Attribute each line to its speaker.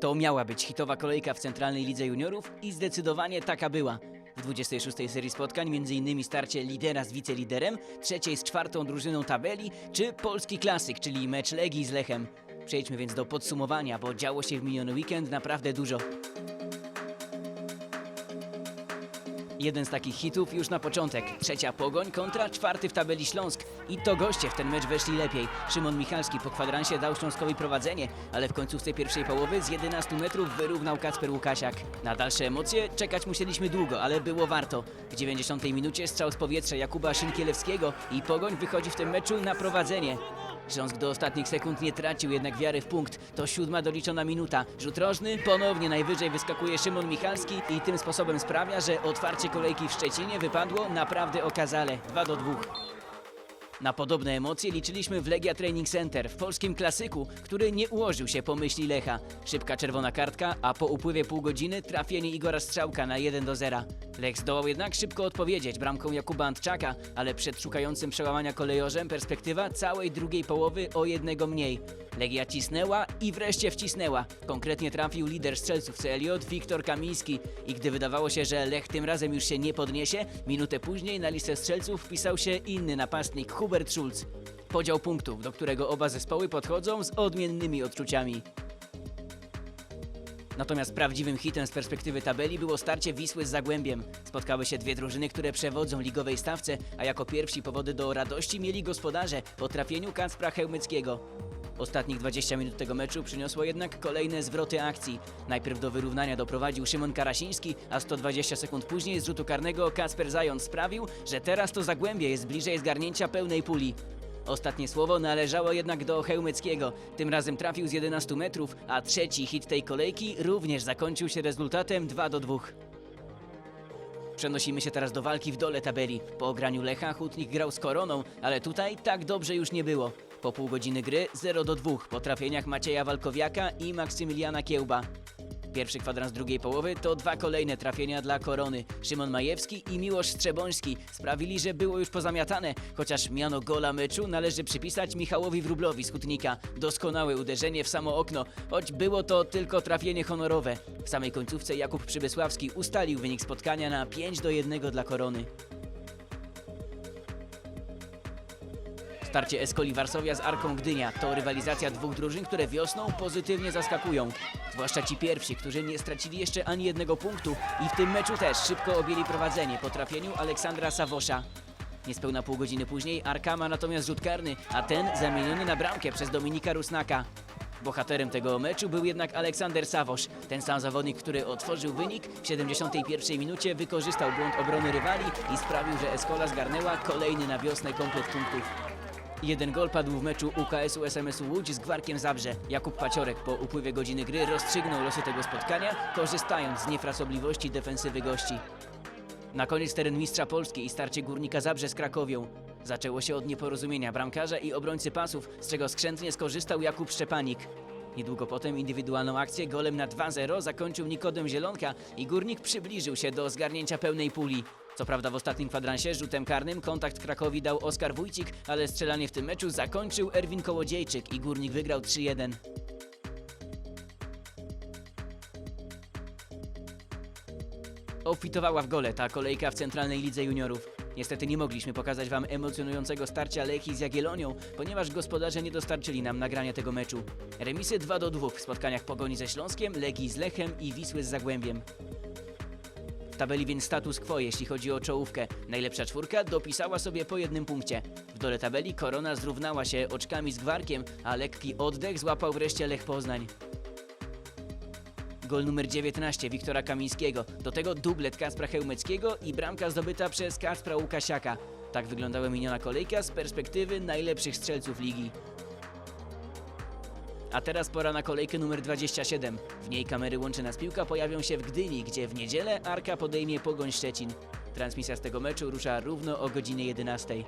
Speaker 1: To miała być hitowa kolejka w Centralnej Lidze Juniorów i zdecydowanie taka była. W 26. serii spotkań m.in. starcie lidera z wiceliderem, trzeciej z czwartą drużyną tabeli, czy polski klasyk, czyli mecz Legii z Lechem. Przejdźmy więc do podsumowania, bo działo się w miniony weekend naprawdę dużo. Jeden z takich hitów już na początek. Trzecia Pogoń kontra czwarty w tabeli Śląsk. I to goście w ten mecz weszli lepiej. Szymon Michalski po kwadransie dał Śląskowi prowadzenie, ale w końcówce pierwszej połowy z 11 metrów wyrównał Kacper Łukasiak. Na dalsze emocje czekać musieliśmy długo, ale było warto. W 90 minucie strzał z powietrza Jakuba Szynkielewskiego i Pogoń wychodzi w tym meczu na prowadzenie. Śląsk do ostatnich sekund nie tracił jednak wiary w punkt. To siódma doliczona minuta. Rzut rożny, ponownie najwyżej wyskakuje Szymon Michalski i tym sposobem sprawia, że otwarcie kolejki w Szczecinie wypadło naprawdę okazale. 2 do 2. Na podobne emocje liczyliśmy w Legia Training Center, w polskim klasyku, który nie ułożył się po myśli Lecha. Szybka czerwona kartka, a po upływie pół godziny trafienie Igora Strzałka na 1 do 0. Lech zdołał jednak szybko odpowiedzieć bramką Jakuba Antczaka, ale przed szukającym przełamania kolejorzem perspektywa całej drugiej połowy o jednego mniej. Legia cisnęła i wreszcie wcisnęła. Konkretnie trafił lider strzelców CLJ Wiktor Kamiński i gdy wydawało się, że Lech tym razem już się nie podniesie, minutę później na listę strzelców wpisał się inny napastnik Hubert Schulz. Podział punktów, do którego oba zespoły podchodzą z odmiennymi odczuciami. Natomiast prawdziwym hitem z perspektywy tabeli było starcie Wisły z Zagłębiem. Spotkały się dwie drużyny, które przewodzą ligowej stawce, a jako pierwsi powody do radości mieli gospodarze po trafieniu Kacpra Chełmyckiego. Ostatnich 20 minut tego meczu przyniosło jednak kolejne zwroty akcji. Najpierw do wyrównania doprowadził Szymon Karasiński, a 120 sekund później z rzutu karnego Kasper Zając sprawił, że teraz to Zagłębie jest bliżej zgarnięcia pełnej puli. Ostatnie słowo należało jednak do Chełmyckiego. Tym razem trafił z 11 metrów, a trzeci hit tej kolejki również zakończył się rezultatem 2 do 2. Przenosimy się teraz do walki w dole tabeli. Po ograniu Lecha Hutnik grał z Koroną, ale tutaj tak dobrze już nie było. Po pół godziny gry 0 do 2 po trafieniach Macieja Walkowiaka i Maksymiliana Kiełba. Pierwszy kwadrans drugiej połowy to dwa kolejne trafienia dla Korony. Szymon Majewski i Miłosz Strzeboński sprawili, że było już pozamiatane, chociaż miano gola meczu należy przypisać Michałowi Wróblowi z. Doskonałe uderzenie w samo okno, choć było to tylko trafienie honorowe. W samej końcówce Jakub Przybysławski ustalił wynik spotkania na 5 do 1 dla Korony. Starcie Eskoli Warszawia z Arką Gdynia to rywalizacja dwóch drużyn, które wiosną pozytywnie zaskakują. Zwłaszcza ci pierwsi, którzy nie stracili jeszcze ani jednego punktu i w tym meczu też szybko objęli prowadzenie po trafieniu Aleksandra Sawosza. Niespełna pół godziny później Arka ma natomiast rzut karny, a ten zamieniony na bramkę przez Dominika Rusnaka. Bohaterem tego meczu był jednak Aleksander Sawosz, ten sam zawodnik, który otworzył wynik w 71 minucie, wykorzystał błąd obrony rywali i sprawił, że Eskola zgarnęła kolejny na wiosnę komplet punktów. Jeden gol padł w meczu UKS-u SMS-u Łódź z Gwarkiem Zabrze. Jakub Paciorek po upływie godziny gry rozstrzygnął losy tego spotkania, korzystając z niefrasobliwości defensywy gości. Na koniec teren mistrza Polski i starcie Górnika Zabrze z Krakowią. Zaczęło się od nieporozumienia bramkarza i obrońcy pasów, z czego skrzętnie skorzystał Jakub Szczepanik. Niedługo potem indywidualną akcję golem na 2-0 zakończył Nikodem Zielonka i Górnik przybliżył się do zgarnięcia pełnej puli. Co prawda w ostatnim kwadransie rzutem karnym kontakt Krakowi dał Oskar Wójcik, ale strzelanie w tym meczu zakończył Erwin Kołodziejczyk i Górnik wygrał 3-1. Obfitowała w gole ta kolejka w Centralnej Lidze Juniorów. Niestety nie mogliśmy pokazać Wam emocjonującego starcia Lechii z Jagiellonią, ponieważ gospodarze nie dostarczyli nam nagrania tego meczu. Remisy 2 do 2 w spotkaniach Pogoni ze Śląskiem, Legii z Lechem i Wisły z Zagłębiem. Tabeli więc status quo, jeśli chodzi o czołówkę. Najlepsza czwórka dopisała sobie po jednym punkcie. W dole tabeli Korona zrównała się oczkami z Gwarkiem, a lekki oddech złapał wreszcie Lech Poznań. Gol numer 19 Wiktora Kamińskiego. Do tego dublet Kacpra Chełmeckiego i bramka zdobyta przez Kacpra Łukasiaka. Tak wyglądała miniona kolejka z perspektywy najlepszych strzelców ligi. A teraz pora na kolejkę numer 27. W niej kamery łączy nas piłka pojawią się w Gdyni, gdzie w niedzielę Arka podejmie Pogoń Szczecin. Transmisja z tego meczu rusza równo o godzinie 11.